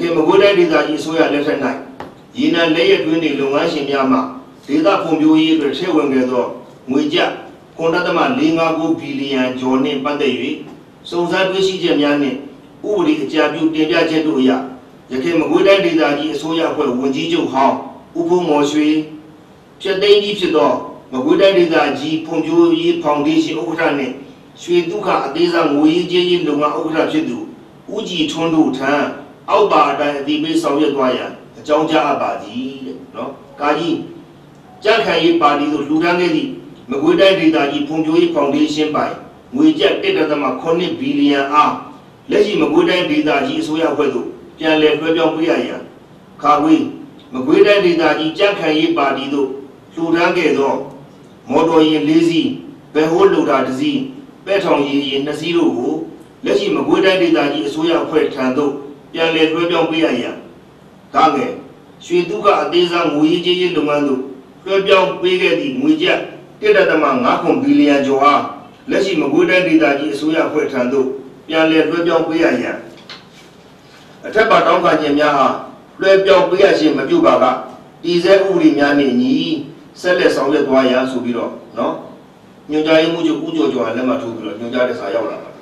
ခင်မကွေးတိုင်းဒေသကြီးအစိုးရလက်ထက်၌ရေနံလက်ရတွင်းတွေလုပ်ငန်းရှင်များမှဒေသဖွံ့ဖြိုးရေးအတွက်ထည့်ဝင်ခဲ့သောငွေကျပ်9.459ဘီလီယံကျော်နှင့်ပတ်သက်၍စုံစမ်းတွေ့ရှိချက်များနှင့်ဥပဒေအကြံပြုတင်ပြချက်တို့အရရခင်မကွေးတိုင်းဒေသကြီးအစိုးရအဖွဲ့ဝန်ကြီးချုပ်ဟောင်းဦးဖုံးမော်ရွှေဖြစ်သိမ်းကြီးဖြစ်သောမကွေးတိုင်းဒေသကြီးဖွံ့ဖြိုးရေးဖောင်ဒေးရှင်းဥက္ကဋ္ဌနှင့်ရွှေတုခအသေးစားငွေရေးကြေးရေးလုပ်ငန်းဥက္ကဋ္ဌဖြစ်သူဦးကြည်ထွန်းတို့ထံ အောက်ပါအတိုင်းအတိပေးဆောင်ရွက်သွားရန်အကြောင်းကြားအပ်ပါသည်တဲ့နော်ကာကြီးကြန့်ခိုင်ရေးပါတီသို့လှူဒန်းခဲ့သည့်မကွေးတိုင်းဒေသကြီးဖွံ့ဖြိုးရေးဖောင်ဒေးရှင်းပိုင်ငွေကျပ်1.8ဘီလီယံအားလက်ရှိမကွေးတိုင်းဒေသကြီးအစိုးရအဖွဲ့သို့ပြန်လည်လွှဲပြောင်းပေးရရန်ခါခွေးမကွေးတိုင်းဒေသကြီးကြန့်ခိုင်ရေးပါတီသို့လှူဒန်းခဲ့သောမော်တော်ယာဉ်၄စီးဘယ်ဟိုးလူတာတစ်စီးပဲ့ထောင်ရည်ရည်နှစ်စီးတို့ကိုလက်ရှိမကွေးတိုင်းဒေသကြီးအစိုးရအဖွဲ့ထံသို့ ပြန်လည်လွှဲပြောင်းပေးရရန်ဒါငယ်ရွှေဒုက္ခအသေးစားငွေရေးကြေးရေးလုပ်ငန်းသို့လွှဲပြောင်းပေးခဲ့သည့်ငွေကျပ်1.5ဘီလီယံကျော်အားလက်ရှိမကွေးတိုင်းဒေသကြီးအစိုးရအဖွဲ့ထံသို့ပြန်လည်လွှဲပြောင်းပေးရရန်အထက်ပါတောင်းခံခြင်းများအားလွှဲပြောင်းပေးရခြင်းမပြုပါကတည်ဆဲဥပဒေများနှင့်ညီဆက်လက်ဆောင်ရွက်သွားရန်ဆိုပြီးတော့နော်ညွှန်ကြားရေးမှူးချုပ်ဦးကျော်ကျော်ကလက်မှတ်ထိုးပြီးတော့ညွှန်ကြားတဲ့စာရောက်လာပါ